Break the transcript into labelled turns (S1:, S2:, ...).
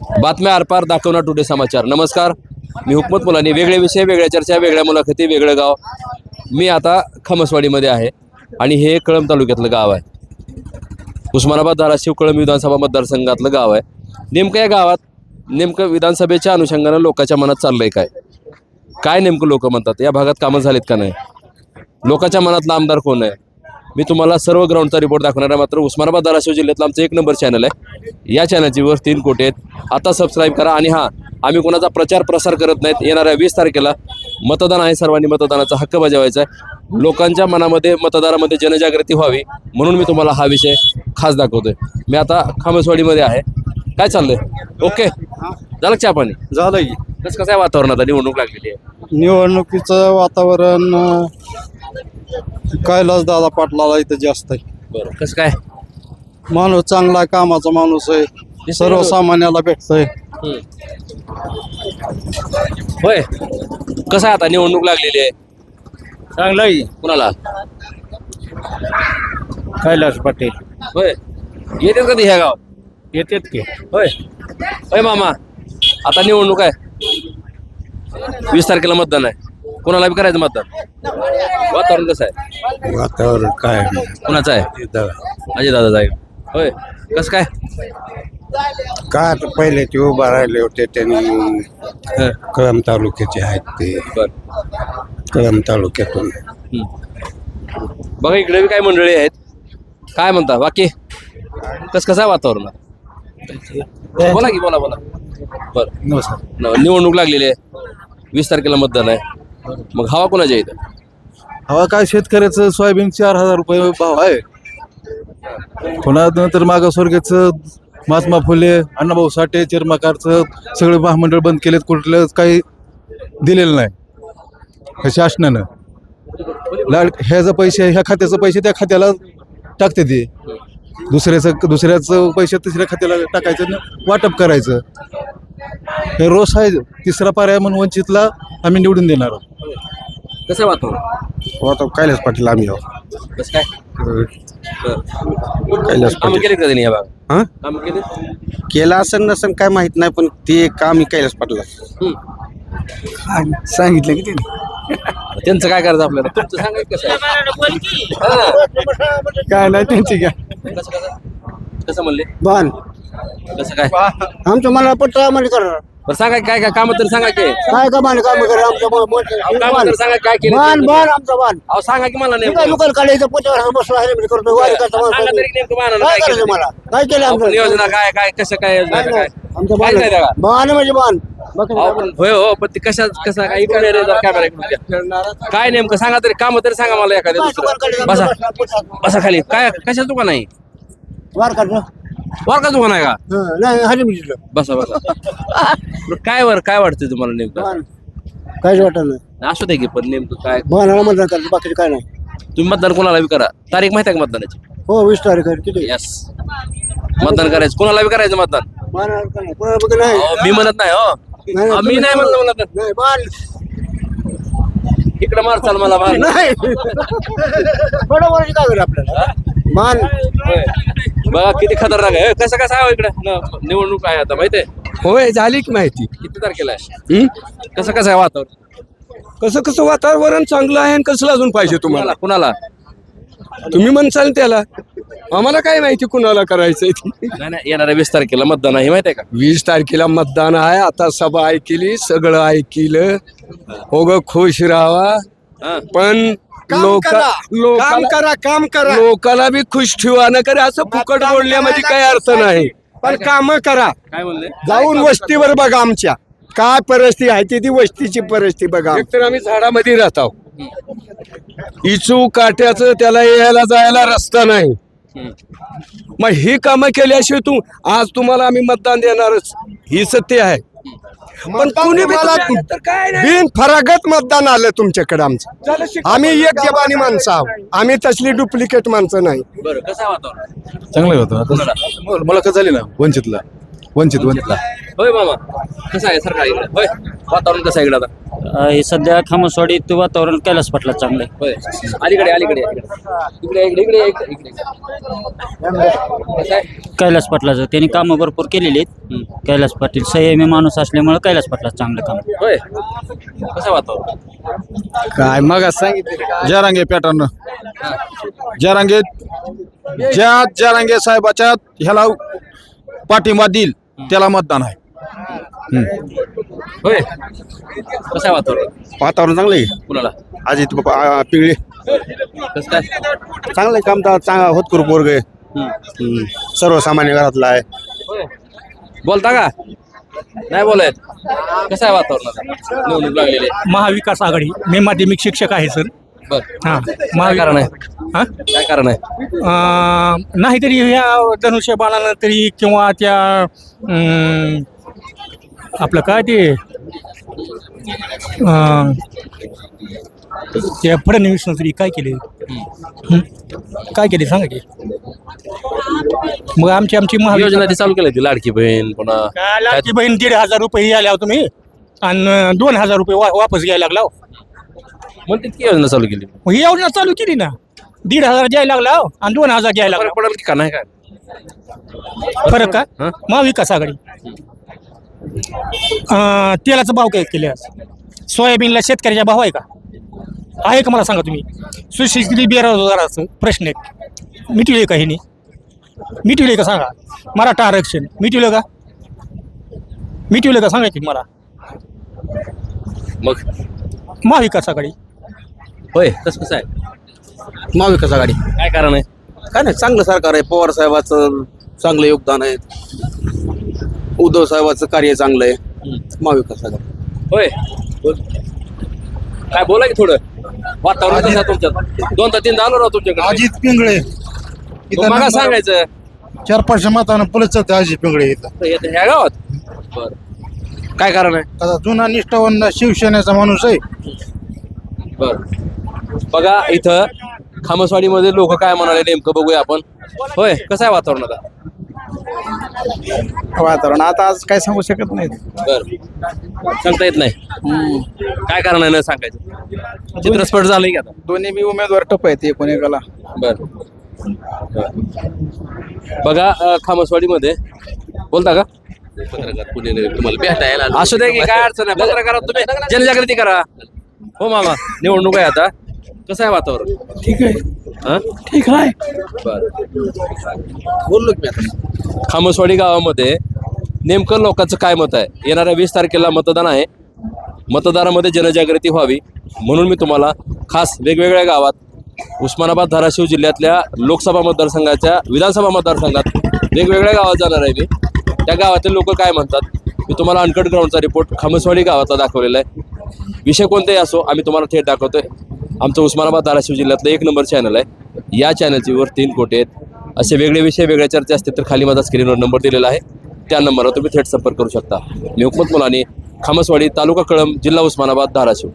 S1: बातम्या आरपार दाखवणार टुडे समाचार. नमस्कार. मी हुकमत मुलांनी. वेगळे विषय वेगळ्या चर्चा वेगळ्या मुलाखती वेगळं गाव. मी आता खमसवाडीमध्ये आहे आणि हे कळंब तालुक्यातलं गाव आहे. उस्मानाबाद धाराशिव कळंब विधानसभा मतदारसंघातलं गाव आहे. नेमकं या गावात नेमकं विधानसभेच्या अनुषंगानं लोकांच्या मनात चाललंय काय? काय नेमकं लोक म्हणतात? या भागात कामं झालीत का नाही? लोकांच्या मनातला आमदार कोण आहे? मी तुम्हाला सर्व ग्राउंडचा रिपोर्ट दाखवणार आहे. मात्र उस्मानाबाद धाराशिव जिल्ह्यातलं आमचं एक नंबर चॅनल आहे. या चॅनलची वर तीन कोटी आहेत. आता सबस्क्राईब करा आणि हां आम्ही कोणाचा प्रचार प्रसार करत नाहीत. येणाऱ्या वीस तारखेला मतदान आहे. सर्वांनी मतदानाचा हक्क बजावायचा आहे. लोकांच्या मनामध्ये मतदारामध्ये जनजागृती व्हावी म्हणून मी तुम्हाला हा विषय खास दाखवतोय. मी आता खामसवाडीमध्ये आहे. काय चाललंय? ओके. झालं चहा पाणी?
S2: झालं
S1: कसं कसं आहे वातावरण आता निवडणूक लागलेली आहे.
S2: निवडणुकीचं वातावरण कैलास दादा पाटलाला इथं जास्त आहे.
S1: बरं. कसं काय?
S2: माणूस चांगला आहे कामाचा माणूस आहे सर्वसामान्याला भेटतोय.
S1: होय. कसं आहे आता निवडणूक लागलेली आहे?
S2: चांगला आहे.
S1: कुणाला?
S2: कैलास पाटील.
S1: होय. येतात कधी ह्या गाव
S2: येतात की.
S1: होय. होय मामा. आता निवडणूक आहे. वीस तारखेला मतदान आहे. कोणाला बी करायचं मतदान? वातावरण कसं आहे?
S2: वातावरण काय
S1: कुणाचं आहे? अजय दादा. जाईल होय. कसं काय?
S2: का आता पहिले ते उभा राहिले होते त्यांनी
S1: हं,
S2: कळम तालुक्याचे आहेत ते.
S1: बरं.
S2: कळम तालुक्यातून.
S1: हं. बघा इकडे बी काही मंडळी आहेत. काय म्हणता? बाकी? कस कसं आहे वातावरण? बोला की बोला बोला. बरं.
S2: नमस्कार.
S1: न- निवडणूक लागलेली आहे. वीस तारखेला मतदान आहे. मग हवा कोणाच्या इथं?
S3: हवा काय शेतकऱ्याचं? सोयाबीन चार हजार रुपये भाव आहे. पुन्हा नंतर मागासवर्गाचं महात्मा फुले अण्णाभाऊ साठे चिरमाकारचं सगळे महामंडळ बंद केलेत कुठलं काही दिलेलं नाही. ह्या शासनानं. लाड ह्याचं पैसे ह्या खात्याचं पैसे त्या खात्याला टाकते ते. दुसऱ्याचं दुसऱ्याचं पैसे तिसऱ्या खात्याला टाकायचं आणि वाटप करायचं. हे रोष आहे तिसरा पर्याय म्हणून वंचितला आम्ही निवडून देणार आहोत.
S1: कसं वातावरण?
S2: आता कैलास पाटील आम्ही आहोत.
S1: कसं काय?
S2: कैलास
S1: काम केले का त्यांनी या भाग
S2: हां?
S1: काम केले?
S2: केलं असेल नसेल काय माहीत नाही पण ते काम कैलास पाटील
S3: सांगितलं की त्यांनी.
S1: त्यांचं काय करायचं आपल्याला? तुमचं कसं हा.
S3: काय नाही त्यांची काय
S1: कसं कसं? कसं म्हणले?
S2: बाण
S1: कसं काय?
S2: आमच्या मला पत्र आम्हाला करा.
S1: बरं सांगा की काय काय काम तर सांगा की.
S2: काय का मान काम करा
S1: काम तर सांगा काय केलं
S2: बाण बाण आमचा बाण.
S1: अहो सांगा की मला
S2: काय
S1: नेमकं
S2: लोकल काढायचं पोटावर बसलो आहे मी करतो वारी करतो
S1: सांगा
S2: माणसाला.
S1: तरी नेमकं बाणाला
S2: काय
S1: काय
S2: करायचं
S1: केलं
S2: मला? काय केलं आमचं?
S1: योजना काय काय कसं काय योजना
S2: काय
S1: काय?
S2: आमचं
S1: काय नाही
S2: म्हणजे
S1: अहो, पण होय हो पण ते कशा कसं काय इकडे रे जरा कॅमेरा इकडून द्या. काय नेमकं? सांगा तरी काम तरी सांगा मला एखाद्या दुसरं. बसा. बसा खाली. काय कशा दुकान आहे?
S2: वार काढलं
S1: वर का दुकान आहे का?
S2: हं, नाही हरी मिनिट
S1: बसा बसा. बरं, काय वर काय वाटतंय तुम्हाला नेमकं?
S2: काहीच वाटत नाही.
S1: असू दे की पण नेमकं काय?
S2: बाणाला मतदान करायचं बाकीचं काय नाही.
S1: तुम्ही मतदान कोणाला बी करा. तारीख माहिती आहे का मतदानाची?
S2: हो वीस तारीख आहे किती?
S1: यस मतदान करायचं. कोणाला बी करायचं मतदान?
S2: काय नाही. कोणाला बघ नाही.
S1: अहो, मी म्हणत नाही हो.
S2: नाही,
S1: मी नाही म्हणलं म्हणत.
S2: नाही
S1: इकडे मार चाल मला मार
S2: नाही. बरोबर काय करू आपल्याला?
S1: होय. बघा किती खतरनाक आहे. कसं कसं आहे हो इकडे? न- निवडणूक आहे आता माहिती आहे?
S4: होय झाली की माहिती.
S1: किती तारखेला आहे? कसं कसं आहे वातावरण?
S4: कसं कसं वातावरण चांगलं आहे आणि कसलं अजून पाहिजे तुम्हाला?
S1: कुणाला
S4: तुम्ही म्हणसाल त्याला. आम्हाला काय माहिती कुणाला करायचंय ते.
S1: नाही नाही येणाऱ्या वीस तारखेला मतदान आहे हे माहिती आहे का?
S4: वीस तारखेला मतदान आहे. आता सभा ऐकली सगळं ऐकिलं. हो. ग खुश राहावा
S1: हा.
S4: पण लोक
S2: काम करा काम करा.
S4: लोकाला बी खुश ठेवा न करे असं फुकट बोलण्यामध्ये काही अर्थ नाही.
S2: पण काम करा.
S1: काय म्हणले
S2: जाऊन वस्तीवर बघा आमच्या. काय परिस्थिती आहे ती ती वस्तीची परिस्थिती बघा.
S4: एकतर आम्ही झाडामध्ये राहतो इचू काट्याचं त्याला यायला जायला रस्ता नाही. मग ही कामं केल्याशिवाय तू आज तुम्हाला आम्ही मतदान देणारच. ही सत्य आहे. पण कुणी बी तुम्हाला- तर काय नाही.
S2: बिन फरागत मतदान आलं तुमच्याकडे आमचं. आम्ही एक जबानी माणसं आहोत. आम्ही तसली डुप्लिकेट माणसं नाही.
S1: बरं कसं आहे वातावरण?
S3: चांगलं होतं? आता मुलाखत झाली ना वंचितला. वंचित वंचितला
S1: होय मामा. कसं आहे सरकार इकडे? होय. वातावरण कसं आहे इकडे आता?
S5: अ, हे सध्या खामसवाडीत वातावरण कैलास पाटला चांगलं आहे.
S1: होय. अलीकडे अलीकडे. इकडे इकडे इकडे इकडे इकडे. कसं आहे?
S5: कैलास पाटलाचं. त्यांनी कामं भरपूर केलेली आहेत. कैलास पाटील संयमी माणूस असल्यामुळे कैलास पाटला चांगलं काम
S1: होय. कसं वातावरण?
S6: काय मग सांगितलं जरांगे पॅटर्न. जरांगे ज्या जरांगे साहेबाच्या ह्याला पाठिंबा देईल. त्याला मतदान आहे.
S1: होय. कसं आहे वातावरण?
S7: वातावरण चांगलं आहे.
S1: कुणाला?
S7: अजित बाबा आ, पिंगळे.
S1: कसं काय?
S7: चांगलं आहे काम तर चांगला होतकरू पोरग आहे. हम्म. सर्वसामान्य घरातला आहे.
S1: होय. बोलता का? नाही बोलायत कसं आहे वातावरण आता? निवडणूक लागलेली आहे.
S8: महाविकास आघाडी मी माध्यमिक शिक्षक आहे सर.
S1: बर.
S8: हां.
S1: काय कारण आहे?
S8: हां?
S1: काय कारण आहे?
S8: अं, नाहीतरी ह्या धनुष्यबाणानं तरी किंवा त्या अं, आपलं काय ते अं, त्या फडणवीसनं तरी काय केले? हं? काय केले सांगा की? मग आमची आमची
S1: योजना
S8: महाविकास
S1: ती चालू केली ती लाडकी बहीण पुन्हा.
S8: काय लाडकी बहीण दीड हजार रुपये आल्या तुम्ही. आणि दोन हजार रुपये वा वापस घ्यायला लागला हो.
S1: मग तितकी योजना चालू केली.
S8: मग ही योजना चालू केली ना. दीड हजार द्यायला लागला हो, आणि दोन हजार घ्यायला लागला.
S1: फरक पडेल की का नाही काय?
S8: फरक का?
S1: हं?
S8: महाविकास आघाडी. अं, तेलाचा भाव काय केले आज? सोयाबीनला शेतकऱ्याचा भाव आहे का? आहे का मला सांगा तुम्ही? सुशिक्षित बेरोजगाराचं प्रश्न आहे. मिटवले का ह्यानी मिटवले का सांगा? मराठा आरक्षण. मिटवलं का? मिटवलं का सांगा की मला?
S1: मग?
S8: महाविकास आघाडी.
S1: होय कसं कसं आहे?
S6: महाविकास आघाडी.
S1: काय कारण आहे?
S6: काय नाही चांगलं सरकार आहे. पवार साहेबाचं चांगलं योगदान आहे. उद्धव साहेबाचं कार्य चांगलं आहे. महाविकास आघाडी.
S1: होय. काय बोला की थोडं. वातावरण कसं आहे तुमच्यात? दोनदा तीनदा आलो राव तुमच्याकडे?
S9: अजित पिंगळे.
S1: मग मला सांगायचं.
S9: चार पाचशे मतानं पलट चालते अजित पिंगळे इथं.
S1: तर ह्या गावात? बर. काय कारण आहे?
S9: आता जुना निष्ठावंत शिवसेनेचा माणूस आहे.
S1: बर. बघा इथं खामसवाडीमध्ये लोक काय म्हणाले नेमकं बघूया आपण. होय कसं आहे वातावरण आता?
S6: वातावरण आता आज काय सांगू शकत नाही
S1: बर. सांगता येत नाही. काय कारण आहे ना सांगायचं? चित्रस्फट झालंय की आता?
S6: दोन्ही बी उमेदवार टप आहेत एकूण एकाला
S1: बर. बघा खामसवाडीमध्ये. बोलता का? पत्रकार कुणी नाही, तुम्हाला भेटायला. असू दे की काय अडचण नाही. पत्रकारात तुम्ही जनजागृती करा. हो मामा निवडणूक आहे आता. कसं आहे वातावरण?
S8: ठीक आहे.
S1: हा?
S8: ठीक आहे.
S1: बर. बोललो की मी आता. खामसवाडी गावामध्ये नेमकं लोकांचं काय मत आहे? येणाऱ्या वीस तारखेला मतदान आहे. मतदारामध्ये जनजागृती व्हावी. म्हणून मी तुम्हाला खास वेगवेगळ्या गावात उस्मानाबाद धाराशिव जिल्ह्यातल्या लोकसभा मतदारसंघाच्या विधानसभा मतदारसंघात वेगवेगळ्या गावात जाणार आहे मी. त्या गावातील लोक काय म्हणतात? मी तुम्हाला अनकट ग्राउंडचा रिपोर्ट खामसवाडी गावातला दाखवलेला आहे. विषय कोणताही असो आम्ही तुम्हाला थेट दाखवतोय. आमचं उस्मानाबाद धाराशिव जिल्ह्यातलं एक नंबर चॅनल आहे. या चॅनलची वर तीन कोटी आहेत. असे वेगळे विषय वेगळ्या चर्चा असतील तर खाली माझा स्क्रीनवर नंबर दिलेला आहे. त्या नंबरवर तुम्ही थेट संपर्क करू शकता. मी हुकमत मुलानी खामसवाडी तालुका कळम जिल्हा उस्मानाबाद धाराशिव.